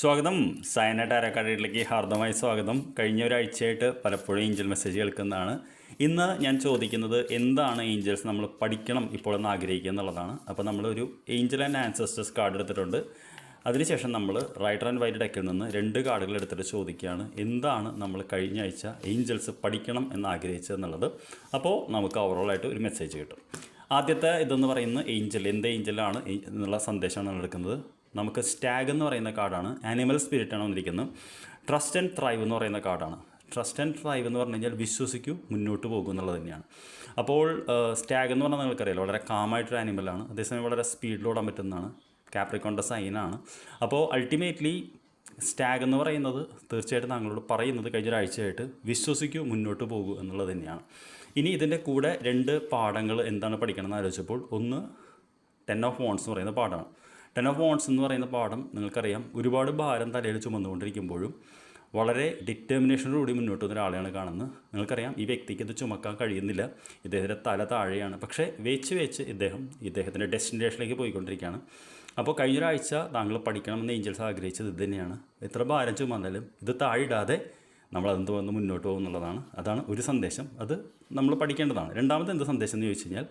സ്വാഗതം. സയനറ്റ് അരക്കാടിയിലേക്ക് ഹാർദമായി സ്വാഗതം. കഴിഞ്ഞ ഒരാഴ്ചയായിട്ട് പലപ്പോഴും ഏഞ്ചൽ മെസ്സേജ് കേൾക്കുന്നതാണ്. ഇന്ന് ഞാൻ ചോദിക്കുന്നത് എന്താണ് ഏഞ്ചൽസ് നമ്മൾ പഠിക്കണം ഇപ്പോൾ എന്ന് ആഗ്രഹിക്കുക എന്നുള്ളതാണ്. അപ്പോൾ നമ്മളൊരു ഏഞ്ചൽ ആൻഡ് ആൻസസ്റ്റേഴ്സ് കാർഡ് എടുത്തിട്ടുണ്ട്. അതിനുശേഷം നമ്മൾ റൈറ്റർ ആൻഡ് വൈറ്റ് ഡെക്കിൽ നിന്ന് രണ്ട് കാർഡുകൾ എടുത്തിട്ട് ചോദിക്കുകയാണ്. എന്താണ് നമ്മൾ കഴിഞ്ഞ ആഴ്ച ഏഞ്ചൽസ് പഠിക്കണം എന്ന് ആഗ്രഹിച്ചത് എന്നുള്ളത്. അപ്പോൾ നമുക്ക് ഓവറോളായിട്ട് ഒരു മെസ്സേജ് കിട്ടും. ആദ്യത്തെ ഇതെന്ന് പറയുന്നത് ഏഞ്ചൽ എന്ത് ഏഞ്ചലാണ് എന്നുള്ള സന്ദേശമാണ് നമ്മൾ എടുക്കുന്നത്. നമുക്ക് സ്റ്റാഗ് എന്ന് പറയുന്ന കാർഡാണ് ആനിമൽ സ്പിരിറ്റാണ് വന്നിരിക്കുന്നത്. ട്രസ്റ്റ് ആൻഡ് ത്രൈവ് എന്ന് പറയുന്ന കാർഡാണ് ട്രസ്റ്റ് ആൻഡ് ത്രൈവ് എന്ന് പറഞ്ഞു കഴിഞ്ഞാൽ വിശ്വസിക്കൂ മുന്നോട്ട് പോകും എന്നുള്ളത് തന്നെയാണ്. അപ്പോൾ സ്റ്റാഗ് എന്ന് പറഞ്ഞാൽ നിങ്ങൾക്കറിയാലോ വളരെ കാമായിട്ടൊരു ആനിമലാണ് അതേസമയം വളരെ സ്പീഡിൽ ഓടാൻ പറ്റുന്നതാണ്. കാപ്രിക്കോണ്ട സൈനാണ് അപ്പോൾ അൾട്ടിമേറ്റ്ലി സ്റ്റാഗ് എന്ന് പറയുന്നത് തീർച്ചയായിട്ടും താങ്കളോട് പറയുന്നത് കഴിഞ്ഞ ഒരാഴ്ചയായിട്ട് വിശ്വസിക്കൂ മുന്നോട്ട് പോകൂ എന്നുള്ളത് തന്നെയാണ്. ഇനി ഇതിന്റെ കൂടെ രണ്ട് പാഠങ്ങൾ എന്താണ് പഠിക്കണമെന്ന് ആലോചിച്ചപ്പോൾ ഒന്ന് ടെൻ ഓഫ് വോൺസ് എന്ന് പറയുന്ന പാഠമാണ്. ടെൻ ഓഫ് വോൺസ് എന്ന് പറയുന്ന പാഠം നിങ്ങൾക്കറിയാം. ഒരുപാട് ഭാരം തലയിൽ ചുമന്നുകൊണ്ടിരിക്കുമ്പോഴും വളരെ ഡിറ്റർമിനേഷനോടുകൂടി മുന്നോട്ട് വന്ന ഒരാളെയാണ് കാണുന്നത്. നിങ്ങൾക്കറിയാം ഈ വ്യക്തിക്ക് ഇത് ചുമക്കാൻ കഴിയുന്നില്ല. ഇദ്ദേഹത്തിന്റെ തല താഴെയാണ്. പക്ഷേ വെച്ച് വെച്ച് ഇദ്ദേഹം ഇദ്ദേഹത്തിന്റെ ഡെസ്റ്റിനേഷനിലേക്ക് പോയിക്കൊണ്ടിരിക്കുകയാണ്. അപ്പോൾ കഴിഞ്ഞൊരാഴ്ച താങ്കൾ പഠിക്കണമെന്ന് ഏഞ്ചൽസ് ആഗ്രഹിച്ചത് ഇത് തന്നെയാണ്. എത്ര ഭാരം ചുമന്നാലും ഇത് താഴിടാതെ നമ്മൾ അതെന്ത് വന്ന് മുന്നോട്ട് പോകും എന്നുള്ളതാണ്. അതാണ് ഒരു സന്ദേശം. അത് നമ്മൾ പഠിക്കേണ്ടതാണ്. രണ്ടാമത്തെ എന്ത് സന്ദേശം എന്ന് ചോദിച്ചു കഴിഞ്ഞാൽ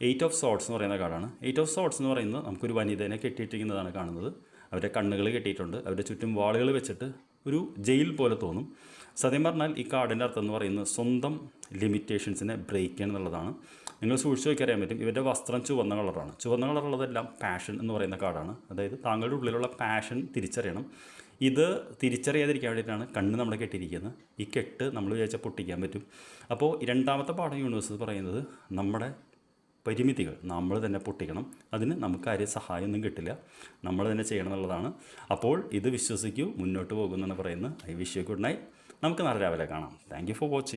എയ്റ്റ് ഓഫ് സോട്ട്സ് എന്ന് പറയുന്ന കാർഡാണ്. എയ്റ്റ് ഓഫ് സോട്ട്സ് എന്ന് പറയുന്നത് നമുക്കൊരു വനിതനെ കെട്ടിയിട്ടിരിക്കുന്നതാണ് കാണുന്നത്. അവരുടെ കണ്ണുകൾ കെട്ടിയിട്ടുണ്ട്. അവരുടെ ചുറ്റും വാളുകൾ വെച്ചിട്ട് ഒരു ജയിൽ പോലെ തോന്നും. സത്യം പറഞ്ഞാൽ ഈ കാർഡിന്റെ അർത്ഥം എന്ന് പറയുന്നത് സ്വന്തം ലിമിറ്റേഷൻസിനെ ബ്രേക്ക് ചെയ്യണം എന്നുള്ളതാണ്. നിങ്ങൾ സൂക്ഷിച്ച് നോക്കിയറിയാൻ പറ്റും. ഇവരുടെ വസ്ത്രം ചുവന്ന കളറാണ്. ചുവന്ന കളറുള്ളതെല്ലാം പാഷൻ എന്ന് പറയുന്ന കാർഡാണ് അതായത് താങ്കളുടെ ഉള്ളിലുള്ള പാഷൻ തിരിച്ചറിയണം. ഇത് തിരിച്ചറിയാതിരിക്കാൻ വേണ്ടിയിട്ടാണ് കണ്ണ് നമ്മൾ കെട്ടിയിരിക്കുന്നത്. ഈ കെട്ട് നമ്മൾ വിചാരിച്ചാൽ പൊട്ടിക്കാൻ പറ്റും. അപ്പോൾ രണ്ടാമത്തെ പാഠം യൂണിവേഴ്സ് പറയുന്നത് നമ്മുടെ പരിമിതികൾ നമ്മൾ തന്നെ പൊട്ടിക്കണം. അതിന് നമുക്ക് ആരും സഹായമൊന്നും കിട്ടില്ല. നമ്മൾ തന്നെ ചെയ്യണം എന്നുള്ളതാണ്. അപ്പോൾ ഇത് വിശ്വസിക്കൂ മുന്നോട്ട് പോകുമെന്നാണ് പറയുന്നത്. I wish you good night നമുക്ക് നാളെ രാവിലെ കാണാം. Thank for watching